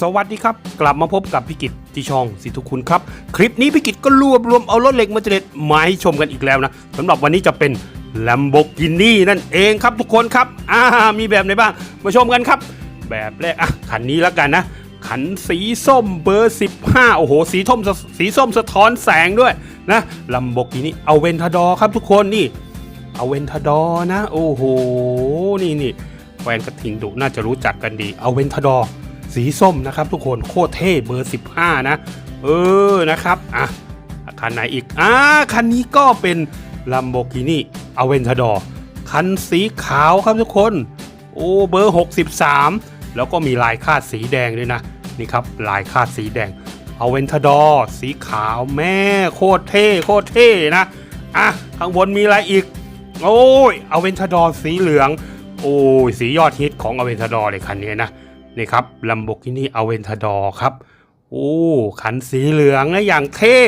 สวัสดีครับ กลับมาพบกับพิกิตที่ช่องสิทุกคุณครับ คลิปนี้พิกิตก็รวบรวมเอารถเหล็กมาเจเด็ดมาให้ชมกันอีกแล้วนะสำหรับวันนี้จะเป็น Lamborghini นั่นเองครับทุกคนครับอ่ามีแบบไหนบ้างมาชมกันครับ แบบแรกอะคันนี้แล้วกันนะขันสีส้มเบอร์ 15 โอ้โห สีส้มสีส้มสะท้อนแสงด้วยนะ Lamborghini เอาเวนทาดอครับทุกคนนี่เอาเวนทาดอนะ โอ้โห นี่นี่แฟนกระทิงดุน่าจะรู้จักกันดีเอาเวนทาดอ สีส้มนะครับ ทุกคนโคตรเท่เบอร์ 15 นะ เออนะครับอะคันไหนอีกอ่าคันนี้ก็เป็น Lamborghini Aventador คันสีขาวครับทุกคน โอ้เบอร์ 63 แล้วก็มีลายคาดสีแดงด้วยนะ นี่ครับลายคาดสีแดง Aventador สีขาวแม่โคตรเท่โคตรเท่นะอะข้างบนมีอะไรอีก โอ้ยอเวนทาดอร์สีเหลือง โอ้ยสียอดฮิตของอเวนทาดอร์เลยคันนี้นะ นี่ครับ Lamborghini Aventador ครับ โอ้คันสีเหลืองนะอย่างเท่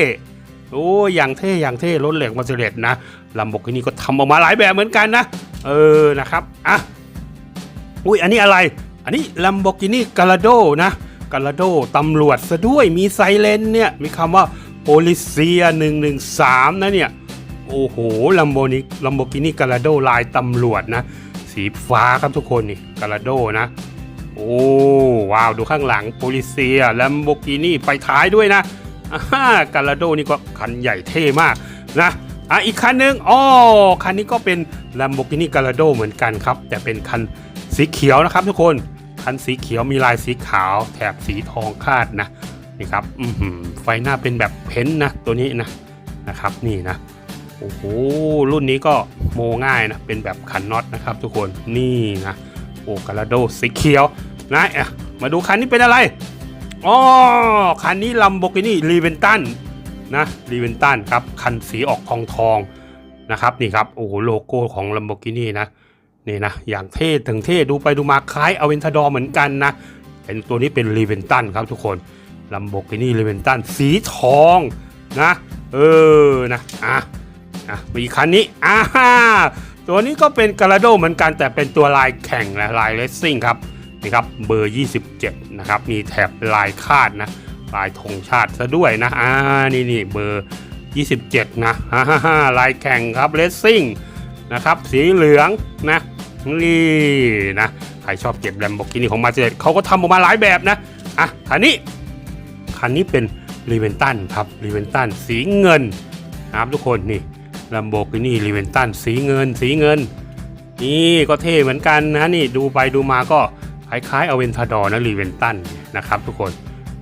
โอ้ยอย่างเท่อย่างเท่รถเหล็กมาเสด็จนะ Lamborghini ก็ทำออกมาหลายแบบเหมือนกันนะ เออนะครับอะอุ้ยอันนี้อะไร อันนี้ Lamborghini Gallardo นะ Gallardo ตำรวจซะด้วยมีไซเรนเนี่ย มีคำว่า Polizia 113 นะเนี่ย โอ้โห Lamborghini Lamborghini Gallardo ลายตำรวจนะ สีฟ้าครับทุกคนนี่ Gallardo นะ โอ้ว้าวดูข้างหลัง Polizia Lamborghini ไปท้ายด้วยนะอ่ากาลาโดนี่ก็คันใหญ่เท่มากนะอะอีกคันหนึ่งอ๋อคันนี้ก็เป็น Lamborghini Gallardo เหมือนกันครับ แต่เป็นคันสีเขียวนะครับทุกคน คันสีเขียวมีลายสีขาวแถบสีทองคาดนะนี่ครับอือหือไฟหน้าเป็นแบบเพ้นท์นะตัวนี้นะนะครับนี่นะโอ้โหรุ่นนี้ก็โมง่ายนะเป็นแบบขันน็อตนะครับทุกคนนี่นะ โอ้กาลาโดสีเขียวนะอะมาดูคันนี้เป็นอะไรอ๋อคันนี้ Lamborghini r e v e n t a n นะ r e v e n t a n ครับคันสีออกทองทองนะครับนี่ครับโอ้โหโลโก้ของ Lamborghini นะนี่นะอย่างเท่ถึงเท่ดูไปดูมาคล้าย Aventador เหมือนกันนะเป็นตัวนี้เป็น r e v e n t a n ครับทุกคน Lamborghini r e v e n t a n สีทองนะเออนะอะอะมีคันนี้อ่า ตัวนี้ก็เป็นกา a าโดเหมือนกันแต่เป็นตัวลายแข่งนะลายเลสซิ่งครับนี่ครับเบอร์ 27 นะครับ มีแถบลายคาดนะลายธงชาติซะด้วยนะอ่านี่นี่เบอร์ 27 นะฮ่าฮ่าฮ่าลายแข่งครับเลสซิ่งนะครับสีเหลืองนะนี่นะใครชอบเก็บแลมโบกินี่ของมาเจเขาก็ทำออกมาหลายแบบนะอะคันนี้คันนี้เป็นรีเวนตันครับรีเวนตันสีเงินนะครับทุกคนนี่ Lamborghini r e v e n t a n สีเงิน สีเงิน นี่ก็เท่เหมือนกันนะนี่ดูไปดูมาก็คล้ายๆ Aventador นะ r e v e n t a n นะครับทุกคน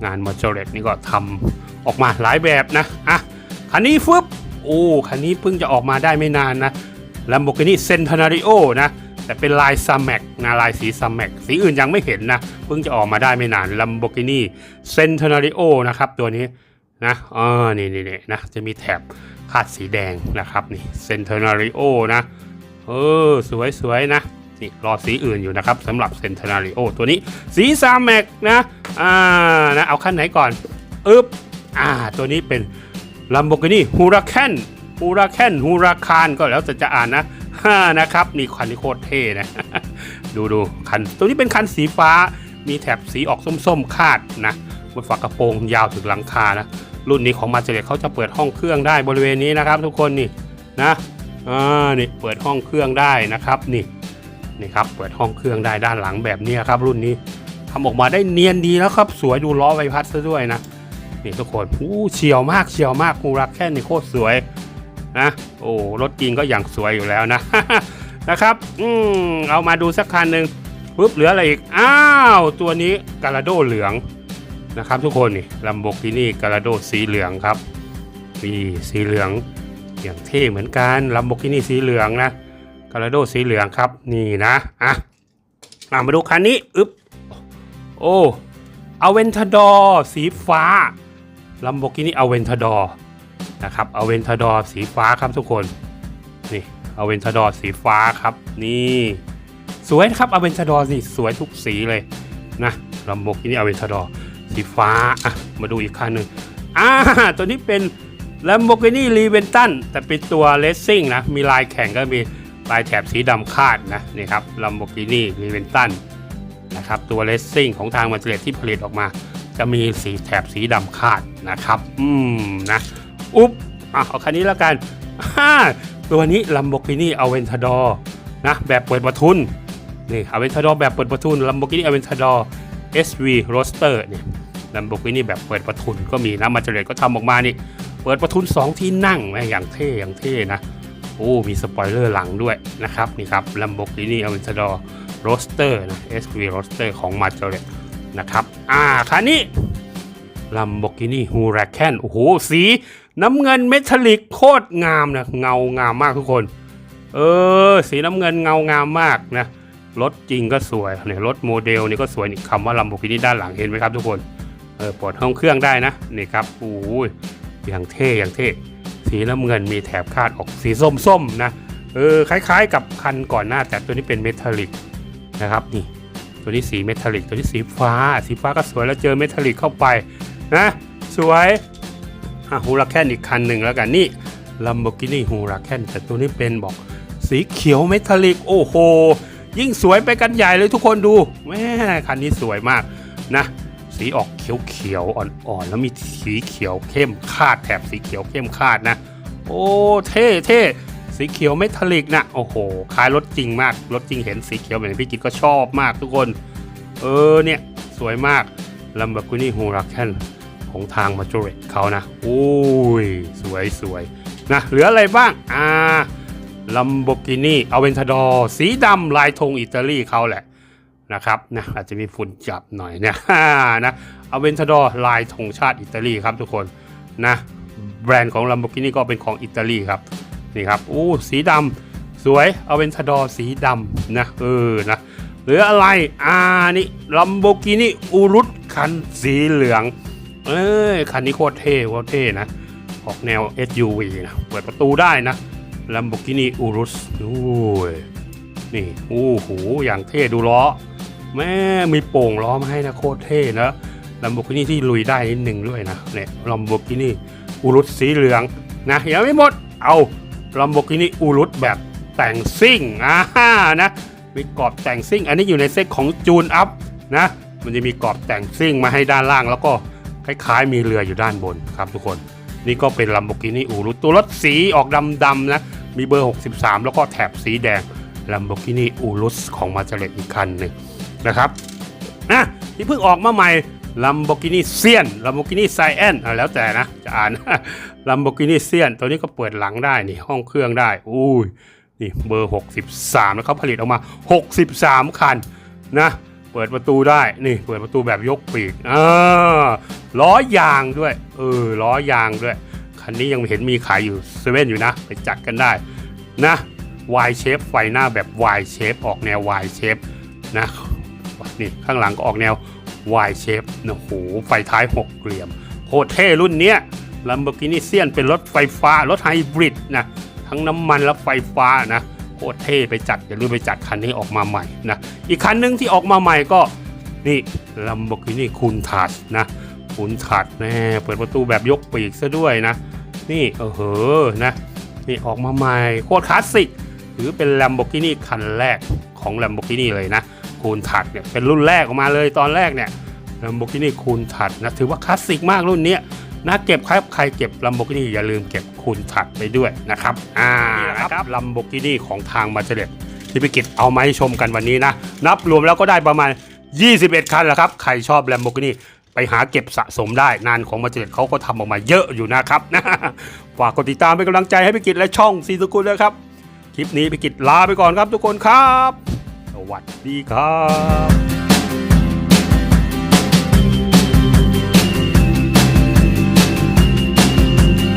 งาน m a j o r e t นี่ก็ทำออกมาหลายแบบนะอะคันนี้ฟึบโอ้คันนี้เพิ่งจะออกมาได้ไม่นานนะ Lamborghini Centenario นะแต่เป็นลายซ a ม a c นะลายสีซ a ม a c สีอื่นยังไม่เห็นนะเพิ่งจะออกมาได้ไม่นาน Lamborghini Centenario นะครับตัวนี้นะเออนี่นี่นี่นะจะมีแถบ คาดสีแดงนะครับนี่เซนเทอนาริโอนะเออสวยสวยๆนะนี่รอสีอื่นอยู่นะครับสำหรับเซนเทอนาริโอตัวนี้สีซามแม็กนะอ่านะเอาขั้นไหนก่อนอึ๊บอ่าตัวนี้เป็น Lamborghini Huracan Huracan Huracan ก็แล้วแต่จะอ่านนะฮ่านะครับนี่คันนี้โคตรเท่นะดูดูคันตัวนี้เป็นคันสีฟ้ามีแถบสีออกส้มๆคาดนะบนฝากระโปรงยาวถึงหลังคานะ รุ่นนี้ของมาเจเลเขาจะเปิดห้องเครื่องได้บริเวณนี้นะครับ ทุกคนนี่นะอ่านี่เปิดห้องเครื่องได้นะครับนี่นี่ครับเปิดห้องเครื่องได้ด้านหลังแบบนี้ครับ รุ่นนี้ทำออกมาได้เนียนดีแล้วครับ สวยดูล้อใบพัดซะด้วยนะนี่ทุกคนอู้เฉียวมากเฉียวมากกูรักแค่นี่โคตรสวยนะโอ้รถจริงก็อย่างสวยอยู่แล้วนะนะครับ อืมเอามาดูสักคันหนึ่งปุ๊บเหลืออะไรอีก อ้าว ตัวนี้กาลาโดเหลือง นะครับทุกคนนี่ Lamborghini Gallardo สีเหลืองครับนี่สีเหลืองอย่างเท่เหมือนกัน Lamborghini สีเหลืองนะ Gallardo สีเหลืองครับนี่นะอะมาดูคันนี้อึ๊บโอ้ Aventador สีฟ้า Lamborghini Aventador นะครับ Aventador สีฟ้าครับทุกคนนี่ Aventador สีฟ้าครับนี่สวยครับ Aventador นี่สวยทุกสีเลยนะ Lamborghini Aventador สีฟ้าอะมาดูอีกคันหนึ่งอ่าตัวนี้เป็น Lamborghini r e v e n t a n แต่เป็นตัว Racing นะ มีลายแข่งก็มีลายแถบสีดำคาดนะนี่ครับ Lamborghini r e v e n t a n นะครับตัวเลสซิ่งของทางมาเตเลตที่ผลิตออกมา จะมีสีแถบสีดำคาดนะครับ อืมนะ อุ๊บอะเอาคันนี้แล้วกันฮ่าตัวนี้ Lamborghini Aventador นะแบบเปิดประทุนนี่ Aventador แบบเปิดประทุน Lamborghini Aventador SV Roaster เนี่ย Lamborghini แบบเปิดประทุนก็มีนะมาเจเลตก็ทำออกมานี่ เปิดประทุน 2 ที่นั่งแม่อย่างเท่อย่างเท่นะ โอ้ มีสปอยเลอร์หลังด้วยนะครับ นี่ครับ Lamborghini Aventador Roadster นะ SV Roaster ของมาเจเลตนะครับ อ่าคันนี้ Lamborghini Huracan โอ้โห สีน้ำเงินเมทัลลิกโคตรงามนะ เงางามมากทุกคน เออ สีน้ำเงินเงางามมากนะ รถจริงก็สวยเนี่ยรถโมเดลนี่ก็สวยนี่คำว่า Lamborghini ด้านหลังเห็นไหมครับทุกคนเออปลดห้องเครื่องได้นะนี่ครับโอ้ยอย่างเท่อย่างเท่สีน้ำเงินมีแถบคาดออกสีส้มๆนะเออคล้ายๆ กับคันก่อนหน้าแต่ตัวนี้เป็นเมทัลลิกนะครับนี่ตัวนี้สีเมทัลลิกตัวนี้สีฟ้า สีฟ้าก็สวยแล้วเจอเมทัลลิกเข้าไปนะสวยอะฮูราแคนอีกคันหนึ่งแล้วกันนี่ Lamborghini Huracan แต่ตัวนี้เป็นบอกสีเขียวเมทัลลิกโอ้โห ยิ่งสวยไปกันใหญ่เลยทุกคนดูแม่คันนี้สวยมากนะ สีออกเขียวๆอ่อนๆ แล้วมีสีเขียวเข้มคาดแถบสีเขียวเข้มคาดนะ โอ้เท่เท่สีเขียวเมทัลลิกนะโอ้โหคล้ายรถจริงมากรถจริงเห็นสีเขียวแบบนี้พี่กิตก็ชอบมากทุกคน เออเนี่ยสวยมาก Lamborghini Huracan ของทางมาจ o เรตเขานะโอ้ยสวยสวยนะเหลืออะไรบ้างอ่า Lamborghini Aventador สีดำลายธงอิตาลีเขาแหละนะครับนะอาจจะมีฝุ่นจับหน่อยเนี่ยนะ Aventador ลายธงชาติอิตาลีครับทุกคนนะแบรนด์ของ Lamborghini ก็เป็นของอิตาลีครับนี่ครับโอ้สีดำสวย Aventador สีดำนะเออนะหลืออะไรอ่านี่ Lamborghini Urus คันสีเหลืองเอ้ยคันนี้โคตรเท่โคตรเท่นะออกแนว SUV นะเปิดประตูได้นะ Lamborghini Urus โอ้ยนี่โอ้โหอย่างเท่ดูล้อ แม่มีโป่งล้อมาให้นะโคตรเท่นะ Lamborghini ที่ลุยได้นิดหนึ่งด้วยนะเนี่ย Lamborghini Urus สีเหลืองนะยังไม่หมดเอา Lamborghini Urus แบบแต่งซิ่งอ่านะมีกรอบแต่งซิ่ง อันนี้อยู่ในเซ็ตของจูนอัพนะมันจะมีกรอบแต่งซิ่งมาให้ด้านล่าง แล้วก็คล้ายๆมีเรืออยู่ด้านบนครับทุกคน นี่ก็เป็น Lamborghini Urus ตัวรถสีออกดำๆนะ มีเบอร์ 63 แล้วก็แถบสีแดง Lamborghini Urus ของมาเจเลตอีกคันหนึ่งนะครับนะที่เพิ่งออกมาใหม่ Lamborghini Sian Lamborghini Cyan อะแล้วแต่นะ จะอ่าน Lamborghini Sian ตัวนี้ก็เปิดหลังได้นี่ห้องเครื่องได้อุ้ยนี่เบอร์ 63 แล้วเขาผลิตออกมา 63 คันนะ เปิดประตูได้นี่เปิดประตูแบบยกปีกอ่าล้อยางด้วยเออล้อยางด้วยคันนี้ยังเห็นมีขายอยู่เซเว่นอยู่นะ ไปจัดกันได้นะ Y shape ไฟหน้าแบบ Y shape ออกแนว Y shape นะนี่ข้างหลังก็ออกแนว Y shape นะโหไฟท้ายหกเหลี่ยมโคตรเท่รุ่นเนี้ย Lamborghini Sian เป็นรถไฟฟ้า รถไฮบริดนะ ทั้งน้ำมันและไฟฟ้านะ คตรเท่ไปจัดอย่าลืมไปจัดคันนี้ออกมาใหม่นะอีกคันหนึ่งที่ออกมาใหม่ก็นี่ Lamborghini Countach นะคูนถัดแน่เปิดประตูแบบยกปีกซะด้วยนะ นี่เออเหอนะนี่ออกมาใหม่โคตรคลาสสิกถือเป็น Lamborghini คันแรกของ Lamborghini เลยนะคูนถัดเนี่ยเป็นรุ่นแรกออกมาเลยตอนแรกเนี่ย Lamborghini คูนถัดนะถือว่าคลาสสิกมากรุ่นนี้นะเก็บครับใครเก็บ Lamborghini อย่าลืมเก็บ คูนถัดไปด้วยนะครับอ่าครับ Lamborghini ของทางมาเจเลตที่พิกิจเอามาให้ชมกันวันนี้นะ นับรวมแล้วก็ได้ประมาณ 21 คันแล้วครับ ใครชอบ Lamborghini ไปหาเก็บสะสมได้นานของมาเจเลตเขาก็ทำออกมาเยอะอยู่นะครับฝากกดติดตามเป็นกำลังใจให้พิกิจและช่องซีสุกุลด้วยครับ คลิปนี้พิกิจลาไปก่อนครับทุกคนครับ สวัสดีครับ